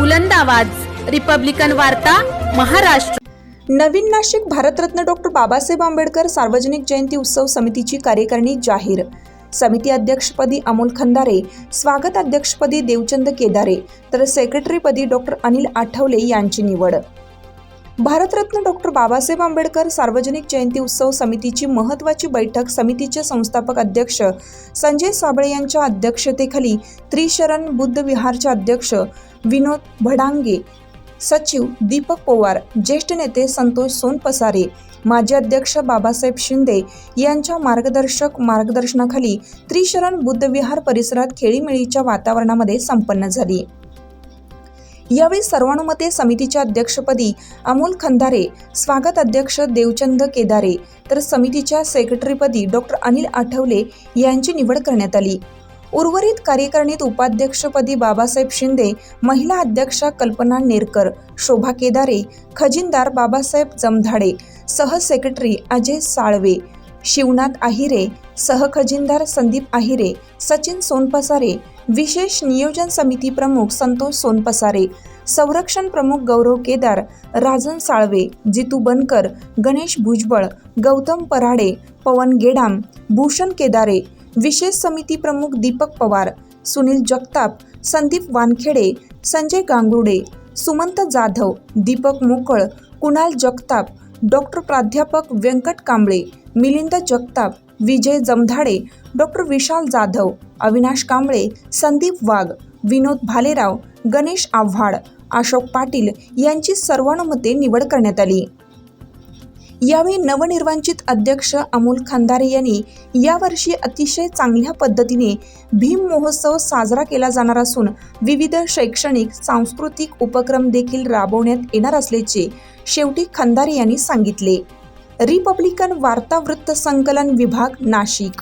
बुलंद आवाज. रिपब्लिकन वार्ता महाराष्ट्र. नवीन नाशिक भारतरत्न डॉक्टर बाबासाहेब आंबेडकर सार्वजनिक जयंती उत्सव समितीची कार्यकारिणी जाहीर. समिती अध्यक्षपदी अमोल खंदारे स्वागत अध्यक्षपदी देवचंद केदारे तर सेक्रेटरीपदी डॉक्टर अनिल आठवले यांची निवड. भारतरत्न डॉक्टर बाबासाहेब आंबेडकर सार्वजनिक जयंती उत्सव समितीची महत्त्वाची बैठक समितीचे संस्थापक अध्यक्ष संजय साबळे यांच्या अध्यक्षतेखाली त्रिशरण बुद्ध विहारचे अध्यक्ष विनोद भडांगे सचिव दीपक पोवार ज्येष्ठ नेते संतोष सोनपसारे माजी अध्यक्ष बाबासाहेब शिंदे यांच्या मार्गदर्शक मार्गदर्शनाखाली त्रिशरण बुद्धविहार परिसरात खेळीमेळीच्या वातावरणामध्ये संपन्न झाली. यावेळी सर्वानुमते समितीच्या अध्यक्षपदी अमोल खंदारे स्वागत अध्यक्ष देवचंद केदारे तर समितीच्या सेक्रेटरीपदी डॉक्टर अनिल आठवले यांची निवड करण्यात आली. उर्वरित कार्यकारिणीत उपाध्यक्षपदी बाबासाहेब शिंदे महिला अध्यक्षा कल्पना नेरकर शोभा केदारे खजिनदार बाबासाहेब जमधाडे सहसेक्रेटरी अजय साळवे शिवनाथ आहिरे सहखजिनदार संदीप आहिरे सचिन सोनपसारे विशेष नियोजन समिती प्रमुख संतोष सोनपसारे संरक्षण प्रमुख गौरव केदार राजन साळवे जितू बनकर गणेश भुजबळ गौतम पराडे पवन गेडाम भूषण केदारे विशेष समिती प्रमुख दीपक पवार सुनील जगताप संदीप वानखेडे संजय गांगुर्डे सुमंत जाधव दीपक मोकळ कुणाल जगताप डॉक्टर प्राध्यापक व्यंकट कांबळे मिलिंद जगताप विजय जमधाडे डॉक्टर विशाल जाधव अविनाश कांबळे संदीप वाघ विनोद भालेराव गणेश आव्हाड अशोक पाटील यांची सर्वानुमते निवड करण्यात आली. यावेळी नवनिर्वाचित अध्यक्ष अमोल खंदारे यांनी यावर्षी अतिशय चांगल्या पद्धतीने भीम महोत्सव साजरा केला जाणार असून विविध शैक्षणिक सांस्कृतिक उपक्रम देखील राबवण्यात येणार असल्याचे शेवटी खंदारे यांनी सांगितले. रिपब्लिकन वार्ता वृत्त संकलन विभाग नाशिक.